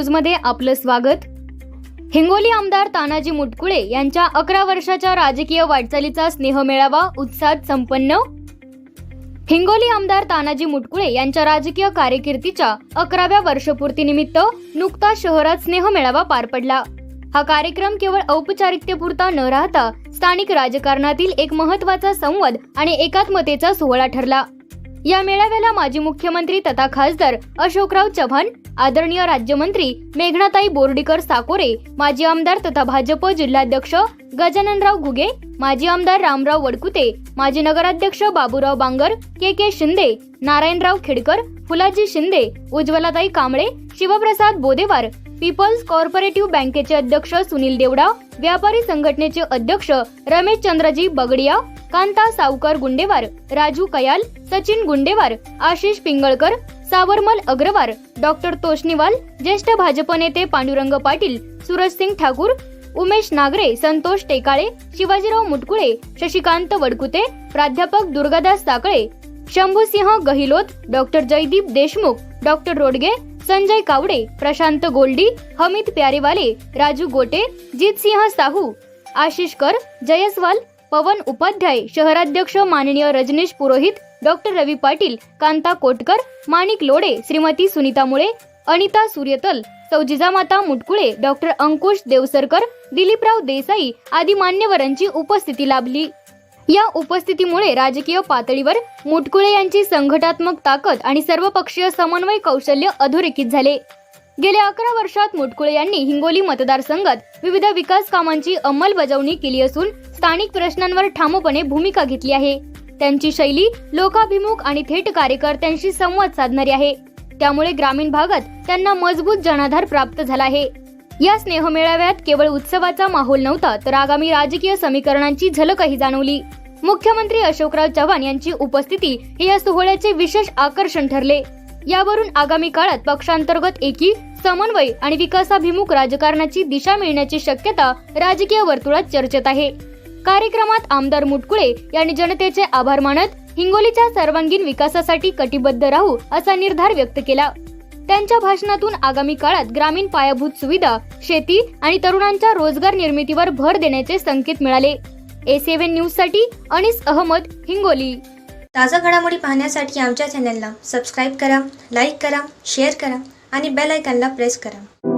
न्यूजमध्ये आपलं स्वागत. हिंगोली आमदार तानाजी मुटकुळे यांच्या अकरा वर्षाच्या राजकीय वाटचालीचा स्नेह मेळावा उत्साहात संपन्न. हिंगोली आमदार तानाजी मुटकुळे यांच्या राजकीय कारकिर्दीच्या अकराव्या वर्षपूर्तीनिमित्त नुकताच शहरात स्नेह मेळावा पार पडला. हा कार्यक्रम केवळ औपचारिकतेपुरता न राहता स्थानिक राजकारणातील एक महत्त्वाचा संवाद आणि एकात्मतेचा सोहळा ठरला. या मेळाव्याला माजी मुख्यमंत्री तथा खासदार अशोकराव चव्हाण आदरणीय राज्यमंत्री मेघनाताई बोर्डीकर साकोरे माजी आमदार तथा भाजप जिल्हाध्यक्ष गजाननराव घुगे माजी आमदार रामराव वडकुते माजी नगराध्यक्ष Baburao Bangar K K Shinde Narayanrao Khedkar Phulaji Shinde Ujjwalatai Kamble Shivprasad Bodewar people's cooperative बँकेचे अध्यक्ष सुनील देवडा व्यापारी संघटनेचे अध्यक्ष रमेश चंद्रजी बगडिया कांता सावकर गुंडेवार राजू कयाल सचिन गुंडेवार आशिष पिंगळकर सावरमल अग्रवाल डॉक्टर तोष्णीवाल ज्येष्ठ भाजप नेते पांडुरंग पाटील सूरजसिंग ठाकूर उमेश नागरे संतोष टेकाळे शिवाजीराव मुटकुळे शशिकांत वडकुते प्राध्यापक दुर्गादास साकळे शंभूसिंह गहिलोत डॉक्टर जयदीप देशमुख डॉक्टर रोडगे संजय कावडे प्रशांत गोल्डी हमीद प्यारेवाले राजू गोटे जितसिंह साहू आशिष कर जयस्वाल पवन उपाध्याय शहराध्यक्ष माननीय रजनीश पुरोहित डॉक्टर रवी पाटील कांता कोटकर माणिक लोडे श्रीमती सुनीता मुळे अनिता सूर्यतल सौजिजामाता मुटकुळे डॉक्टर अंकुश देवसरकर दिलीपराव देसाई आदी मान्यवरांची उपस्थिती लाभली. या उपस्थितीमुळे राजकीय पातळीवर मुटकुळे यांची संघटात्मक ताकद आणि सर्वपक्षीय समन्वय कौशल्य अधोरेखित झाले. गेल्या अकरा वर्षात मुटकुळे यांनी हिंगोली मतदारसंघात विविध विकास कामांची अंमलबजावणी केली असून स्थानिक प्रश्नांवर ठामपणे भूमिका घेतली आहे. त्यांची शैली लोकाभिमुख आणि थेट कार्यकर्त्यांशी संवाद साधणारी आहे. त्यामुळे ग्रामीण भागात त्यांना मजबूत जनाधार प्राप्त झाला आहे. या स्नेहमेळाव्यात केवळ उत्सवाचा माहोल नव्हता तर आगामी राजकीय समीकरणांची झलकही जाणवली. मुख्यमंत्री अशोकराव चव्हाण यांची उपस्थिती हे या सोहळ्याचे विशेष आकर्षण ठरले. यावरून आगामी काळात पक्षांतर्गत एकी समन्वय आणि विकासाभिमुख राजकारणाची दिशा मिळण्याची शक्यता राजकीय वर्तुळात चर्चेत आहे. कार्यक्रमात आमदार मुटकुळे यांनी जनतेचे आभार मानत हिंगोलीच्या सर्वांगीण विकासासाठी कटिबद्ध राहू असा निर्धार व्यक्त केला. त्यांच्या भाषणातून आगामी काळात ग्रामीण पायाभूत सुविधा शेती आणि तरुणांच्या रोजगार निर्मितीवर भर देण्याचे संकेत मिळाले. ए सेव्हन न्यूजसाठी अनिस अहमद हिंगोली. ताज्या घडामोडी पाहण्यासाठी आमच्या चॅनलला सबस्क्राईब करा लाईक करा शेअर करा आणि बेल आयकॉनला प्रेस करा.